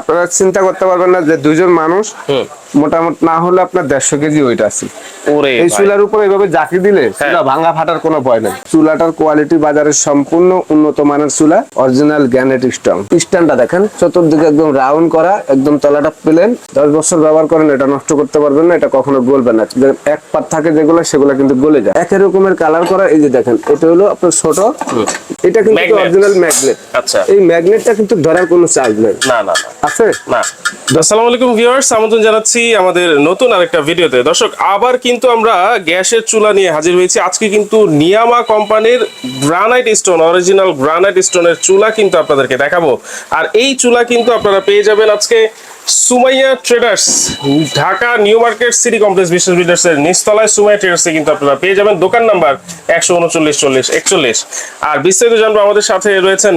আপনারা চিন্তা করতে পারবেন না যে দুইজন মানুষ মোটামুটি না হলে আপনার দেড়শো কেজি ওইট আছে। এই চুলার উপরে এভাবে জাকি দিলে চুলা ভাঙা ফাটার কোনো ভয় নেই। চুলাটার কোয়ালিটি বাজারে সম্পূর্ণ উন্নত মানের চুলা অরিজিনাল গ্যানেট স্টং স্ট্যান্ডটা দেখেন চতুর্দিকে একদম রাউন্ড করা একদম তলাটা প্লেন। দশ বছর ব্যবহার করেন এটা নষ্ট করতে পারবেন না এটা কখনো গলবে না। এক পাত থাকে যেগুলো সেগুলো কিন্তু গলে যায়। একই রকমের কালার করা এই যে দেখেন এটা হলো আপনার ছোট। এটা কিন্তু অরিজিনাল ম্যাগনেট আচ্ছা। এই ম্যাগনেটটা কিন্তু ধরার কোনো চার্জ নেই। না না। আছে? না। আসসালামু আলাইকুম ভিউয়ার্স আমন্ত্রণ জানাচ্ছি আমাদের নতুন আরেকটা ভিডিওতে। দর্শক আবার কিন্তু আমরা গ্যাসের চুলা নিয়ে হাজির হয়েছি। আজকে কিন্তু নিয়ামা কোম্পানির গ্রানাইট স্টোন অরিজিনাল গ্রানাইট স্টোনের চুলা কিন্তু আপনাদেরকে দেখাবো। আর এই চুলা কিন্তু আপনারা পেয়ে যাবেন আজকে Sumaiya traders Dhaka new market city complex বিশেষ বিল্ডার্স এর নিচতলায় সুমাইয়া ট্রেডার্সে কিন্তু আপনারা পেয়ে যাবেন। দোকান নাম্বার একশো উনচল্লিশ চল্লিশ একচল্লিশ। আর বিস্তারিত জানব আমাদের সাথে রয়েছেন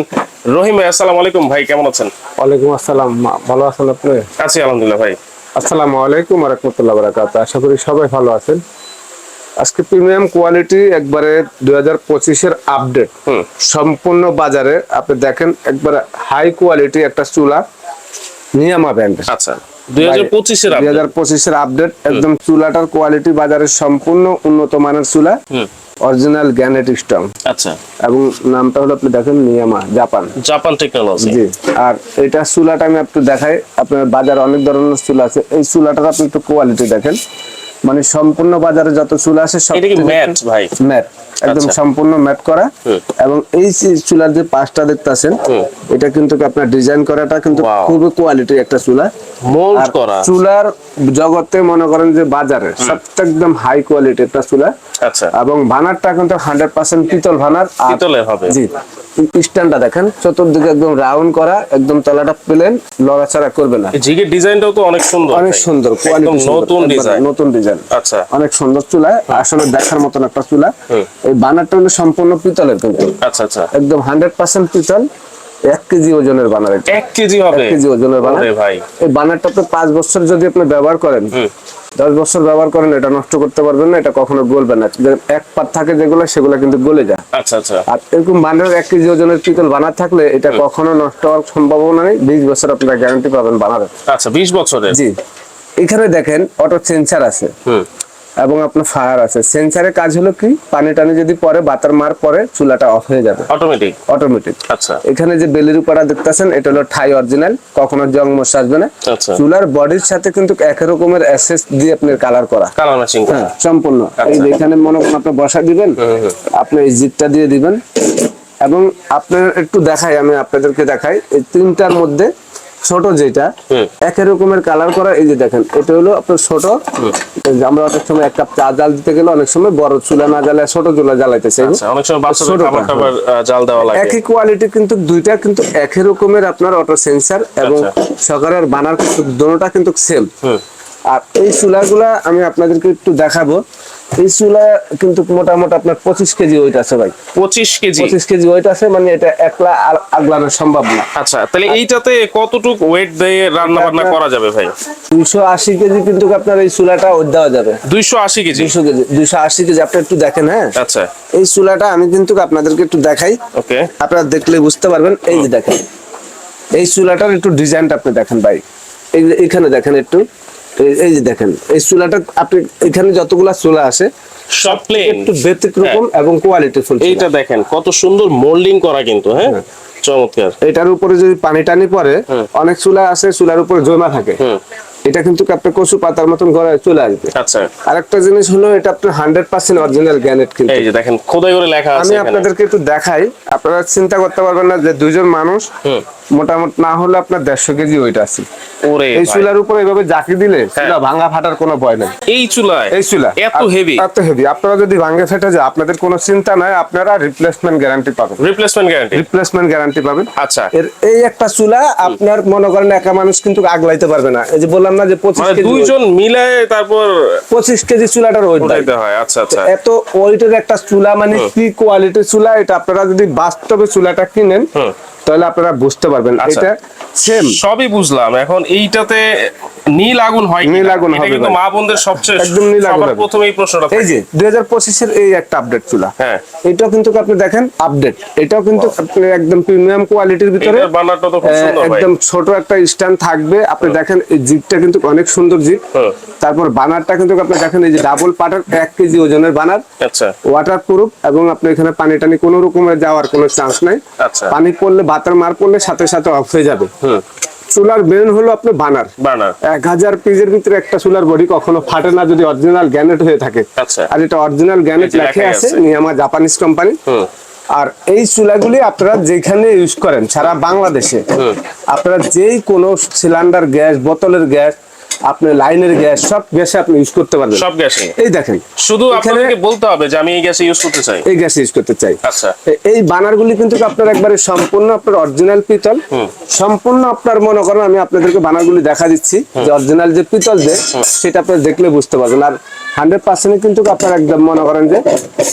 রহিম ভাই। আসসালামু আলাইকুম ভাই কেমন আছেন? ওয়ালাইকুম আসসালাম ভালো আছেন আপনি? আছি আলহামদুলিল্লাহ ভাই। আসসালামু আলাইকুম রহমতুল্লাহ বারাকাত আশা করি সবাই ভালো আছেন। আজকে প্রিমিয়াম কোয়ালিটি একবারে দুই হাজার পঁচিশের আপডেট সম্পূর্ণ বাজারে আপনি দেখেন একবারে হাই কোয়ালিটি একটা চুলা। নিয়ামা ব্র্যান্ড আচ্ছা দুই হাজার পঁচিশের আপডেট একদম চুলাটার কোয়ালিটি বাজারে সম্পূর্ণ উন্নত মানের চুলা। অরিজিনাল গ্যানেট স্টং আচ্ছা। এবং নামটা হলো আপনি দেখেন নিয়ামা জাপান। জাপান টেকনোলজি জি আর এটা চুলাটা আমি একটু দেখাই আপনার বাজারে অনেক ধরনের চুলা আছে। এই চুলাটার আপনি একটু কোয়ালিটি দেখেন। মানে সম্পূর্ণ বাজারে যত চুলা আছে সব এটা কি ম্যাট ভাই? ম্যাট। একদম আচ্ছা। সম্পূর্ণ ম্যাট করা। এবং এই চুলার যে পাঁচটা দেখতেছেন। এটা কিন্তু আপনার ডিজাইন করাটা কিন্তু. খুবই কোয়ালিটি একটা চুলা। মোল্ড করা। চুলার জগতে মনে করেন যে বাজারে সবচেয়ে একদম হাই কোয়ালিটি একটা চুলা। আচ্ছা। এবং ভানারটা কিন্তু হান্ড্রেড পার্সেন্ট পিতল ভানার। পিতলের হবে। জি। স্ট্যান্ডটা দেখেন চতুর্দিকে একদম রাউন্ড করা একদম তলাটা প্লেন লড়াচড়া করবে না। জিগের ডিজাইনটাও তো অনেক সুন্দর অনেক সুন্দর কোয়ালিটি নতুন ডিজাইন নতুন ডিজাইন আচ্ছা। অনেক সুন্দর চুলা আসলে দেখার মতন একটা চুলা। এই বানারটা হলো সম্পূর্ণ পিতলের কিন্তু। আচ্ছা আচ্ছা। একদম হান্ড্রেড পার্সেন্ট পিতল এক কেজি ওজনের বানার এক কেজি হবে? এক কেজি ওজনের বানার। ভাই। এই বানারটা আপনি পাঁচ বছর যদি আপনি ব্যবহার করেন দশ বছর ব্যবহার করেন এটা নষ্ট করতে পারবেন না এটা কখনো গলবে না। এক পাত থাকে যেগুলো সেগুলো কিন্তু গলে যায়। আচ্ছা আচ্ছা। আর এরকম বানানোর এক কেজি ওজনের পিতল বানার থাকলে এটা কখনো নষ্ট হওয়ার সম্ভাবনা নেই। বিশ বছর আপনারা গ্যারান্টি পাবেন বানারের। আচ্ছা বিশ বছরের? জি। এখানে দেখেন অটো সেন্সার আছে। হুম। এবং আপনার ফায়ার আছে। সেন্সারের কাজ হলো কি? পানি টানি যদি পরে বাতার মার পরে চুলাটা অফ হয়ে যাবে। অটোমেটিক অটোমেটিক আচ্ছা। এখানে যে বেলির উপরা দেখতেছেন এটা হলো ঠাই অরিজিনাল কখনো জং মশ আসবে না। আচ্ছা। চুলার বডির সাথে কিন্তু এক রকমের অ্যাসেস দিয়ে আপনি কালার করা। কালার ম্যাচিং হ্যাঁ সম্পূর্ণ। এই যে এখানে মনে করেন আপনি বসা দিবেন আপনি এই জিপটা দিয়ে দিবেন। এবং আপনার একটু দেখাই আমি আপনাদেরকে দেখাই। এই তিনটার মধ্যে ছোট যেটা একই রকমের কালার করা এই যে দেখেন এটা হলো আপনার ছোট। আমরা অনেক সময় এক কাপ চা জাল দিতে গেলে অনেক সময় বড় চুলা না জ্বালে ছোট চুলা জ্বালাইতেছে। আচ্ছা অনেক সময় জাল দেওয়া লাগে। একই কোয়ালিটি কিন্তু দুইটা কিন্তু একই রকমের আপনার অটো সেন্সার এবং আচ্ছা। সকারের বানার কিন্তু দোনোটা কিন্তু সেম আর এই চুলাগুলা আমি আপনাদেরকে একটু দেখাবো। এই চুলা কিন্তু মোটামুটি আপনার পঁচিশ কেজি ওয়েট আছে ভাই। পঁচিশ কেজি। পঁচিশ কেজি ওয়েট আছে মানে এটা একলা আগলানো সম্ভব না। আচ্ছা তাহলে এইটাতে কতটুকু ওয়েট দিয়ে রান্না বান্না করা যাবে ভাই? দুইশো আশি কেজি কিন্তু আপনার এই চুলাটা ওয়েট দেওয়া যাবে। দুইশো আশি কেজি? দুইশো কেজি দুইশো আশি কেজি আপনি একটু দেখেন হ্যাঁ? আচ্ছা। এই চুলাটা আমি কিন্তু আপনাদেরকে একটু দেখাই। ওকে। আপনারা দেখলে বুঝতে পারবেন এই যে দেখেন। এই চুলাটার একটু ডিজাইনটা আপনি দেখেন ভাই। এখানে দেখেন একটু। এই- যে দেখেন এই চুলাটা আপনি এখানে যতগুলা চুলা আছে সব প্লেন একটু ব্যতিক্রম এবং কোয়ালিটি ফুল এইটা দেখেন কত সুন্দর মোল্ডিং করা কিন্তু হ্যাঁ? চমৎকার। এটার উপরে যদি পানি টানি পরে অনেক চুলা আছে চুলার উপরে জমা থাকে। এটা কিন্তু আপনি কচু পাতার মতন ঘরে চলে আসবে আচ্ছা। আরেকটা জিনিস হলো এটা আপনার হান্ড্রেড পার্সেন্ট অরিজিনাল গ্যানেট কিন্তু। এই যে দেখেন খোদাই করে লেখা আছে আমি আপনাদেরকে একটু দেখাই আপনারা চিন্তা করতে পারবেন না যে দুইজন মানুষ মোটামুটি না হলে আপনার দেড়শো কেজি ওইটা আছে। এই ভাই। চুলার উপরে এভাবে জাকি দিলে হ্যাঁ। চুলা ভাঙা ফাটার কোনো ভয় নেই। এই চুলায়? এই চুলা। এত হেভি এত হেভি আপনারা যদি ভাঙে ফেটে যায় আপনাদের কোনো চিন্তা নাই আপনারা রিপ্লেসমেন্ট গ্যারান্টি পাবেন। রিপ্লেসমেন্ট গ্যারান্টি রিপ্লেসমেন্ট গ্যারান্টি পাবেন। আচ্ছা। এর এই একটা চুলা আপনার মনে করেন একা মানুষ কিন্তু আগলাইতে পারবে না। এই যে বললাম না যে পঁচিশ মানে কেজি দুইজন মিলে তারপর পঁচিশ কেজি চুলাটার ওয়েট হয় আচ্ছা আচ্ছা। এত ওয়েটের একটা চুলা মানে কি কোয়ালিটির চুলা এটা আপনারা যদি বাস্তবে চুলাটা কিনেন তাহলে আপনারা বুঝতে পারবেন। আচ্ছা। এটা সেম সবই বুঝলাম। এখন এইটাতে নীল আগুন হয় নীল আগুন হবে কিন্তু মা বোনদের সবচেয়ে একদম নীল আগুন। প্রথমে এই প্রশ্নটা এই যে দুই হাজার পঁচিশের এই একটা আপডেট চুলা। হ্যাঁ। এটাও কিন্তু আপনি দেখেন আপডেট এটাও কিন্তু আপনি একদম প্রিমিয়াম কোয়ালিটির ভিতরে বানারটা তো খুব সুন্দর। একদম ছোট একটা স্ট্যান্ড থাকবে। আপনি দেখেন এই জিপটা কিন্তু অনেক সুন্দর জিপ তারপর বানারটা কিন্তু আপনি দেখেন এই যে ডাবল পাটার এক কেজি ওজনের বানার। আচ্ছা। ওয়াটার প্রুফ এবং আপনি এখানে পানি টানি কোনো রকমের যাওয়ার কোনো চান্স নাই। আচ্ছা। পানি পড়লে বাতার মার পড়লে সাথে সাথে অফ হয়ে যাবে। হুম। চুলার মেন হলো আপনি বানার। বানার। এক হাজার পিজের ভিতরে একটা চুলার বডি কখনো ফাটে না যদি অরিজিনাল গ্যানেট হয়ে থাকে। আচ্ছা। আর এটা অরিজিনাল গ্যানেট লেখা আছে। নিয়ামা জাপানিজ কোম্পানি আর এই চুলাগুলি আপনারা যেখানে ইউজ করেন সারা বাংলাদেশে আপনারা যেই কোনো সিলিন্ডার গ্যাস বোতলের গ্যাস আপনি লাইনের গ্যাস সব গ্যাসে আপনি ইউজ করতে পারবেন। সব গ্যাসে। এই দেখেন শুধু আপনাকে বলতে হবে যে আমি এই গ্যাসে ইউজ করতে চাই। এই গ্যাসে ইউজ করতে চাই। আচ্ছা। এই বানারগুলি কিন্তু আপনার একবারে সম্পূর্ণ আপনার অরিজিনাল পিতল। সম্পূর্ণ আপনার মনে করেন আমি আপনাদেরকে বানারগুলি দেখা দিচ্ছি। যে অরিজিনাল যে পিতল যে সেটা আপনি দেখলে বুঝতে পারবেন। আর হান্ড্রেড পার্সেন্ট কিন্তু আপনার একদম মনে করেন যে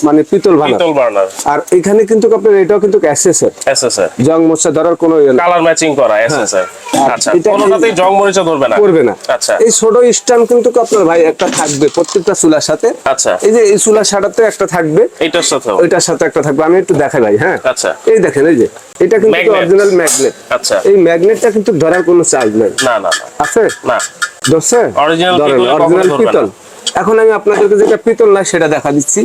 মানে পিতল বার্নার। আর এখানে কিন্তু আপনার এটাও কিন্তু এসএসআর জং ধরার কোনো ইয়ে কালার ম্যাচিং করা এসএসআর আচ্ছা কোনোটাতেই জং মরিচা ধরবে না। করবে না। আচ্ছা। এই ছোট স্ট্যান্ড কিন্তু আপনার ভাই একটা থাকবে প্রত্যেকটা চুলার সাথে। আচ্ছা। এই যে এই চুলার সাটাতে একটা থাকবে। এইটার সাথেও ওইটার সাথে একটা থাকবে। আমি একটু দেখাই ভাই হ্যাঁ। আচ্ছা। এই দেখেন এই যে। এটা কিন্তু অরিজিনাল ম্যাগনেট আচ্ছা। এই ম্যাগনেটটা কিন্তু ধরার কোনো চার্জ নেই। না না আছে? না। ধরছে? ধরেন, পিতলে। এখন আমি আপনাদেরকে যেটা পিতল না সেটা দেখা দিচ্ছি।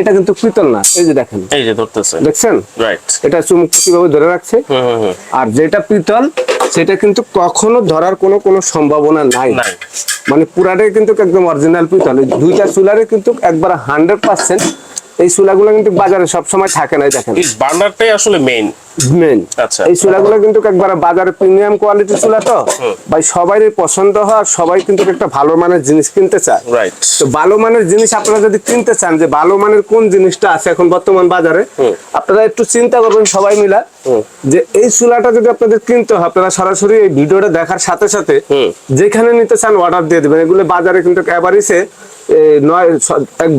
এটা কিন্তু পিতল না এই যে দেখেন। এই যে ধরতেছে। দেখছেন? রাইট এটা চুমুক কীভাবে ধরে রাখছে? আর যেটা পিতল সেটা কিন্তু কখনো ধরার কোনো কোনো সম্ভাবনা নাই। নাই। মানে পুরাটাই কিন্তু একদম অরিজিনাল পিতল। দুইটা চুলারে কিন্তু একবার হান্ড্রেড পার্সেন্ট এই চুলাগুলো কিন্তু বাজারে সবসময় থাকে না দেখেন। এই বার্নারটাই আসলে মেইন মেন আচ্ছা। এই চুলাগুলো কিন্তু একবার বাজারে প্রিমিয়াম কোয়ালিটির চুলা তো। ভাই সবারই পছন্দ হয় আর সবাই কিন্তু একটা ভালো মানের জিনিস কিনতে চায়। রাইট তো ভালো মানের জিনিস আপনারা যদি কিনতে চান যে ভালো মানের কোন জিনিসটা আছে এখন বর্তমান বাজারে আপনারা একটু চিন্তা করবেন সবাই মিলা যে এই চুলাটা যদি আপনাদের কিনতে হয় আপনারা সরাসরি এই ভিডিওটা দেখার সাথে সাথে যেখানে নিতে চান অর্ডার দিয়ে দেবেন। এগুলো বাজারে কিন্তু এভারেজে নয়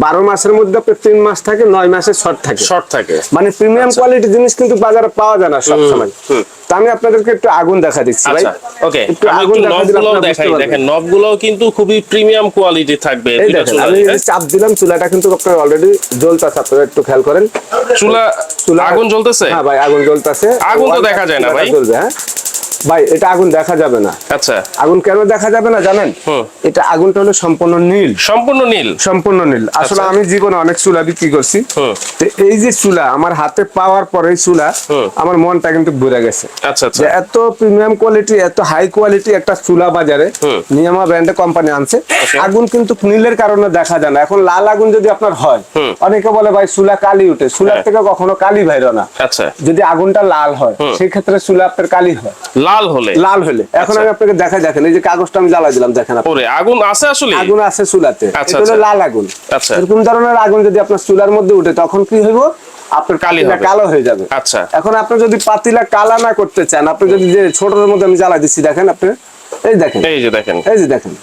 বারো মাসের মধ্যে তিন মাস থাকে নয় মাসের শর্ট থাকে। শর্ট থাকে। মানে প্রিমিয়াম কোয়ালিটির জিনিস কিন্তু বাজারে পাওয়া যায় না সবসময়। তো আমি আপনাদেরকে একটু আগুন দেখা দিচ্ছি ভাই। আচ্ছা ওকে একটু আগুন দেখাই দেখেন নবগুলোও কিন্তু খুবই প্রিমিয়াম কোয়ালিটি থাকবে আমি হ্যাঁ? চাপ দিলাম চুলাটা কিন্তু আপনার অলরেডি জ্বলতেছে আপনারা একটু খেয়াল করেন। চুলা চুলা- আগুন জ্বলতেছে? হ্যাঁ ভাই আগুন জ্বলতেছে। আগুন তো দেখা যায় না ভাই। জ্বলবে হ্যাঁ? ভাই এটা আগুন দেখা যাবে না। আচ্ছা। আগুন কেন দেখা যাবে না জানেন। এটা আগুনটা হলো সম্পূর্ণ নীল। সম্পূর্ণ নীল। সম্পূর্ণ নীল। আসলে আচ্ছা। আমি জীবনে অনেক চুলা বিক্রি করছি। তো এই যে চুলা আমার হাতে পাওয়ার পরে চুলা আমার মনটা কিন্তু ঘুরে গেছে। আচ্ছা আচ্ছা। এত প্রিমিয়াম কোয়ালিটি এত হাই কোয়ালিটি একটা চুলা বাজারে নিয়ামা ব্র্যান্ডের কোম্পানি আনছে। আগুন কিন্তু নীলের কারণে দেখা যায় না। এখন লাল আগুন যদি আপনার হয় অনেকে বলে ভাই চুলা কালি উঠে। চুলার হ্যাঁ। থেকে কখনো কালি বাইর না। আচ্ছা। যদি আগুনটা লাল হয়। সেই ক্ষেত্রে চুলা আপনার কালি হয়। লাল হলে। লাল হলে। এখন আচ্ছা। আমি আপনাকে দেখাই দেখেন এই যে কাগজটা আমি জ্বালাই দিলাম দেখেন আপনি। ওরে আগুন আছে আসলে আগুন আছে চুলাতে। আচ্ছা, এটা হলো আচ্ছা। লাল আগুন। আচ্ছা। এরকম ধরনের আগুন যদি আপনার চুলার মধ্যে উঠে তখন কি হইব? আপনার কালি পাতিলা হবে। কালো হয়ে যাবে। আচ্ছা। এখন আপনি যদি পাতিলা কালা না করতে চান আপনি যদি যে ছোটর মধ্যে আমি জ্বালা দিচ্ছি দেখেন আপনি। এই দেখেন। এই যে দেখেন। এই যে দেখেন।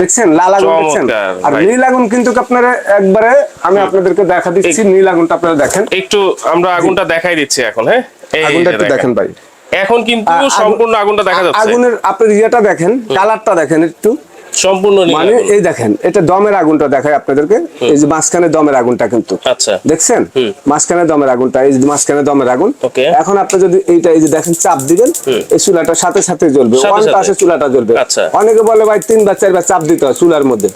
দেখছেন? লাল আগুন দেখছেন? আর নীল আগুন কিন্তু আপনারা একবারে আমি আপনাদেরকে দেখা দিচ্ছি নীল আগুনটা আপনারা দেখেন। একটু আমরা আগুনটা দেখাই দিচ্ছি এখন হ্যাঁ? আগুনটা একটু দেখেন ভাই। এখন কিন্তু সম্পূর্ণ আগুনটা দেখা যাচ্ছে। আগুনের আপনি ইয়েটা দেখেন কালারটা দেখেন একটু। সম্পূর্ণ মানে এই দেখেন এটা দমের আগুনটা দেখায় আপনাদেরকে। এই যে মাঝখানে দমের আগুনটা কিন্তু। আচ্ছা। দেখছেন? মাঝখানে দমের আগুনটা এই যে মাঝখানে দমের আগুন। এখন আপনি যদি এইটা এই যে দেখেন চাপ দিবেন এই চুলাটা সাথে সাথে জ্বলবে ওয়ান। চুলাটা জ্বলবে। আচ্ছা। অনেকে বলে ভাই তিনবার চারবার চাপ দিতে হয় চুলার মধ্যে।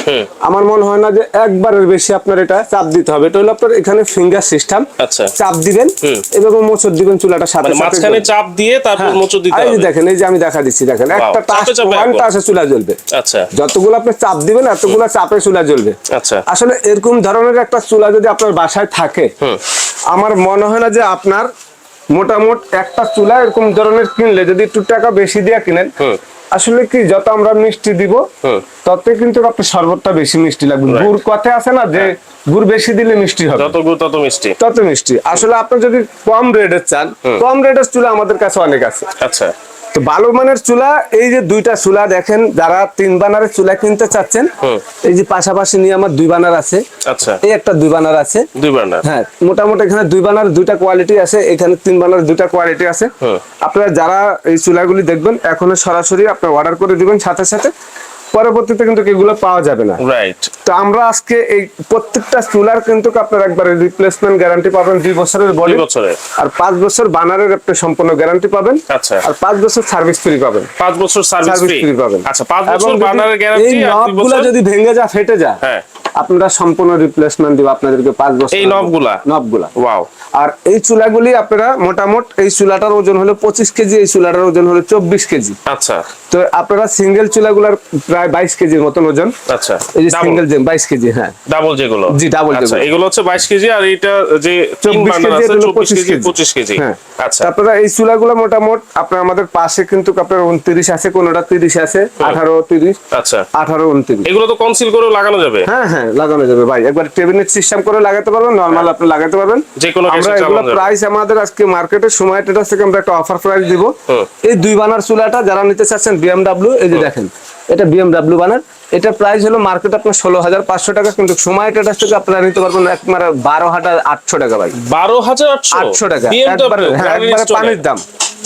আমার মনে হয় না যে একবারের বেশি আপনার এটা চাপ দিতে হবে। এটা হলো আপনার এখানে ফিঙ্গার সিস্টেম। আচ্ছা। চাপ দিবেন। এভাবে মোচড় দিবেন চুলাটা সাথে মানে মাঝখানে চাপ দিয়ে তারপর হ্যাঁ। দিতে হবে। দেখেন এই যে আমি দেখা দিচ্ছি দেখেন একটা ওয়ান। চুলা জ্বলবে। আচ্ছা। যতগুলো আপনি চাপ দিবেন এতগুলো চাপে চুলা জ্বলবে। আচ্ছা। আসলে এরকম ধরনের একটা চুলা যদি আপনার বাসায় থাকে আমার মনে হয় না যে আপনার মোটামুট একটা চুলা এরকম ধরনের কিনলে যদি একটু টাকা বেশি দিয়ে কিনেন আসলে কি যত আমরা মিষ্টি দিব তত কিন্তু আপনার শরবতটা বেশি মিষ্টি লাগবে। গুড় কথা আছে না যে গুড় বেশি দিলে মিষ্টি হবে। যত গুড় তত মিষ্টি। তত মিষ্টি। আসলে আপনি যদি কম রেটের চান কম রেটের চুলা আমাদের কাছে অনেক আছে। আচ্ছা। তো ভালো মানের চুলা এই যে দুইটা চুলা দেখেন যারা তিন বানারের চুলা কিনতে চাচ্ছেন এই যে পাশাপাশি নিয়ে আমার দুই বানার আছে। আচ্ছা। এই একটা দুই বানার আছে। দুই বানার। হ্যাঁ মোটামুটি এখানে দুই বানার দুইটা কোয়ালিটি আছে এখানে তিন বানার দুইটা কোয়ালিটি আছে। আপনারা যারা এই চুলাগুলি দেখবেন এখনও সরাসরি আপনার অর্ডার করে দিবেন সাথে সাথে পরবর্তীতে কিন্তু এগুলো পাওয়া যাবে না। রাইট তো আমরা আজকে এই প্রত্যেকটা চুলার কিন্তু আপনার একবারে রিপ্লেসমেন্ট গ্যারান্টি পাবেন দুই বছরের বডি দুই বছরের। আর পাঁচ বছর বানারের আপনি সম্পূর্ণ গ্যারান্টি পাবেন। আচ্ছা। আর পাঁচ বছর সার্ভিস ফ্রি পাবেন। পাঁচ বছর সার্ভিস ফ্রি পাবেন। আচ্ছা পাঁচ বছর যদি বার্নারের গ্যারান্টি এই বছর যদি ভেঙে যা ফেটে যা হ্যাঁ। আপনারা সম্পূর্ণ রিপ্লেসমেন্ট দিব আপনাদেরকে পাঁচ বছর এই নবগুলা? নবগুলা ওয়াও আর এই চুলাগুলি আপনারা মোটামুট এই চুলাটার ওজন হলো পঁচিশ কেজি এই চুলাটার ওজন হলো চব্বিশ কেজি। আচ্ছা। তো আপনারা সিঙ্গেল চুলাগুলার প্রায় বাইশ কেজির মতন ওজন। আচ্ছা। এই যে সিঙ্গেল যে বাইশ কেজি হ্যাঁ। ডাবল যেগুলো। জি, double আচ্ছা যেগুলো। এগুলো হচ্ছে বাইশ কেজি আর যে তিন 24 বার্নার কেজি, এটা চব্বিশ 25 কেজি। পঁচিশ কেজি। হ্যাঁ। আচ্ছা। আপনারা এই চুলাগুলো মোটামুট আপনার আমাদের পাশে কিন্তু আপনার উনত্রিশ আছে কোনোটা তিরিশ আছে আঠারো তিরিশ আচ্ছা। আঠারো উনত্রিশ। এগুলো তো কনসিল করেও লাগানো যাবে। হ্যাঁ হ্যাঁ লাগানো যাবে ভাই। একবার টেবিনেট সিস্টেম করে লাগাতে পারবেন নর্মাল আপনি লাগাতে পারবেন। যে কোনো আমরা এগুলো প্রাইস আমাদের আজকে মার্কেটের সময় টেটাস থেকে আমরা একটা অফার প্রাইস দিব। এই দুই বানার চুলাটা যারা নিতে চাচ্ছেন বিএমডাব্লিউ এই যে দেখেন এটা বিএমডাব্লিউ বানার। এটা প্রাইস হলো মার্কেট আপনার ষোলো হাজার পাঁচশো টাকা কিন্তু সময় টেটাস থেকে আপনারা নিতে পারবেন একবার বারো হাজার আটশো টাকা ভাই। বারো হাজার আটশো টাকা। একবার পানির দাম।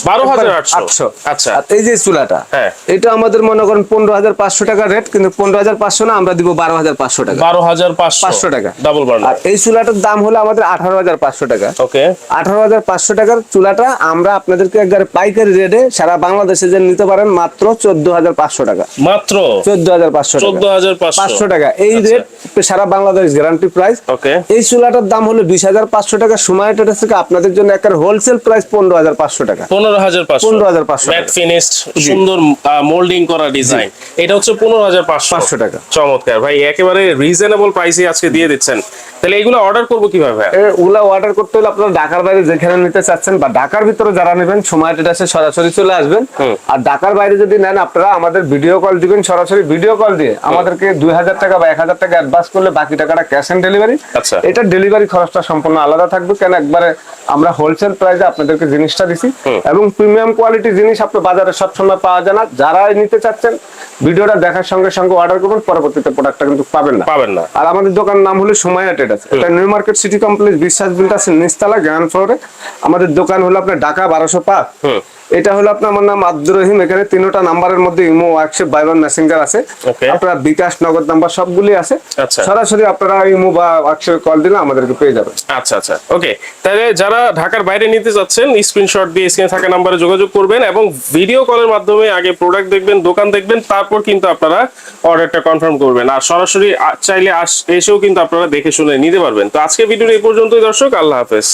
বারো হাজার আটশো। আটশো আচ্ছা। এই যে চুলাটা হ্যাঁ। এটা আমাদের মনে করেন পনেরো হাজার পাঁচশো টাকা রেট কিন্তু পনেরো হাজার পাঁচশো না আমরা দিব বারো হাজার পাঁচশো টাকা। বারো হাজার পাঁচশো। পাঁচশো টাকা। ডাবল আর এই চুলাটার দাম হলো আমাদের আঠারো হাজার পাঁচশো টাকা। ওকে আঠারো হাজার পাঁচশো টাকার চুলাটা আমরা আপনাদেরকে একবারে পাইকারি রেটে সারা বাংলাদেশে যে নিতে পারেন মাত্র চোদ্দ হাজার পাঁচশো টাকা। মাত্র? চোদ্দ হাজার পাঁচশো চোদ্দ হাজার পাঁচশো। টাকা। এই আচ্ছা। রেট সারা বাংলাদেশ গ্যারান্টি প্রাইস ওকে এই চুলাটার দাম হলো বিশ হাজার পাঁচশো টাকা। সময় থেকে আপনাদের জন্য একটা হোলসেল প্রাইস পনেরো হাজার পাঁচশো টাকা। পনেরো হাজার পাঁচশো। 15,500 ম্যাট ফিনিশড সুন্দর মোল্ডিং করা ডিজাইন এটা হচ্ছে পনেরো হাজার পাঁচশো। টাকা। চমৎকার। ভাই একেবারে রিজনেবল প্রাইসে আজকে দিয়ে দিচ্ছেন। তাহলে এগুলো অর্ডার করব কীভাবে ওগুলা অর্ডার করতে হলে আপনারা ঢাকার বাইরে যেখানে নিতে চাচ্ছেন বা ঢাকার ভিতরে যারা নেবেন সময় টেটাসে সরাসরি চলে আসবেন। আর ঢাকার বাইরে যদি নেন আপনারা আমাদের ভিডিও কল দিবেন সরাসরি ভিডিও কল দিয়ে আমাদেরকে দুই হাজার টাকা বা এক হাজার টাকা অ্যাডভান্স করলে বাকি টাকাটা ক্যাশ অন ডেলিভারি আচ্ছা। এটা ডেলিভারি খরচটা সম্পূর্ণ আলাদা থাকবে কেন একবারে আমরা হোলসেল প্রাইসে আপনাদেরকে জিনিসটা দিছি। এবং প্রিমিয়াম কোয়ালিটি জিনিস আপনার বাজারে সবসময় পাওয়া যায় না। যারা নিতে চাচ্ছেন ভিডিওটা দেখার সঙ্গে সঙ্গে অর্ডার করবেন পরবর্তীতে প্রোডাক্টটা কিন্তু পাবেন না। পাবেন না। আর আমাদের দোকান নাম হলো সময় ট্রেডার্স এটা new market city complex Biswas builders নিচতলা গ্রাউন্ড ফ্লোরে আমাদের দোকান হলো আপনার ঢাকা বারোশো পাঁচ। হুম। এটা হলো আপনার আমার নাম আব্দুর রহিম এখানে তিনটা নাম্বারের মধ্যে ইমো ওয়ার্কশপ বাইবান মেসেঞ্জার আছে. আপনারা বিকাশ নগদ নাম্বার সবগুলি আছে। আচ্ছা। সরাসরি আপনারা ইমো বা ওয়ার্কশপে কল দিলে আমাদেরকে পেয়ে যাবেন। আচ্ছা আচ্ছা। ওকে। তাহলে যারা ঢাকার বাইরে নিতে যাচ্ছেন স্ক্রিনশট দিয়ে স্ক্রিনে থাকা নাম্বারে যোগাযোগ করবেন এবং ভিডিও কলের মাধ্যমে আগে প্রোডাক্ট দেখবেন দোকান দেখবেন তারপর কিন্তু আপনারা অর্ডারটা কনফার্ম করবেন। আর সরাসরি চাইলে আস- এসেও কিন্তু আপনারা দেখে শুনে নিতে পারবেন। তো আজকে ভিডিওর এই পর্যন্তই দর্শক আল্লাহ হাফেজ।